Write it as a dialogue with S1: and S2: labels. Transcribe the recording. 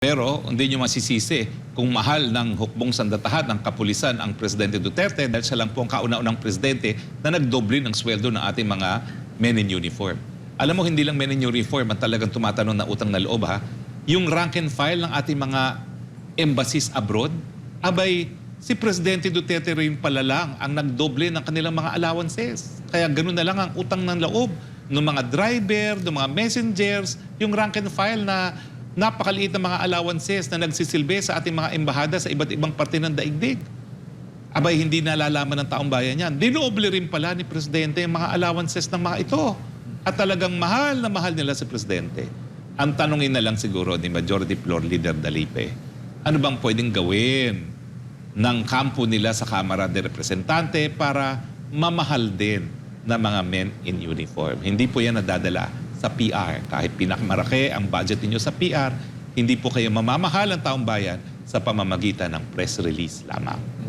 S1: Pero hindi nyo masisisi kung mahal ng hukbong sandatahan ng kapulisan ang Presidente Duterte dahil siya lang po ang kauna-unang presidente na nagdoble ng sweldo ng ating mga men in uniform. Alam mo, hindi lang men in uniform ang talagang tumatanong na utang na loob ha. Yung rank and file ng ating mga embassies abroad, abay, si Presidente Duterte rin pala lang ang nagdoble ng kanilang mga allowances. Kaya ganun na lang ang utang ng loob ng mga driver, ng mga messengers, yung rank and file na napakaliit na mga allowances na nagsisilbi sa ating mga embahada sa iba't ibang parte ng daigdig. Abay, hindi nalalaman ng taong bayan yan. Dinoble rin pala ni Presidente yung mga allowances ng mga ito. At talagang mahal na mahal nila si Presidente. Ang tanongin na lang siguro ni Majority Floor Leader Dalipe, ano bang pwedeng gawin ng kampo nila sa Kamara de Representante para mamahal din na mga men in uniform. Hindi po yan nadadala sa PR. Kahit pinakamaraki ang budget ninyo sa PR, hindi po kayo mamamahal ang taong bayan sa pamamagitan ng press release lamang.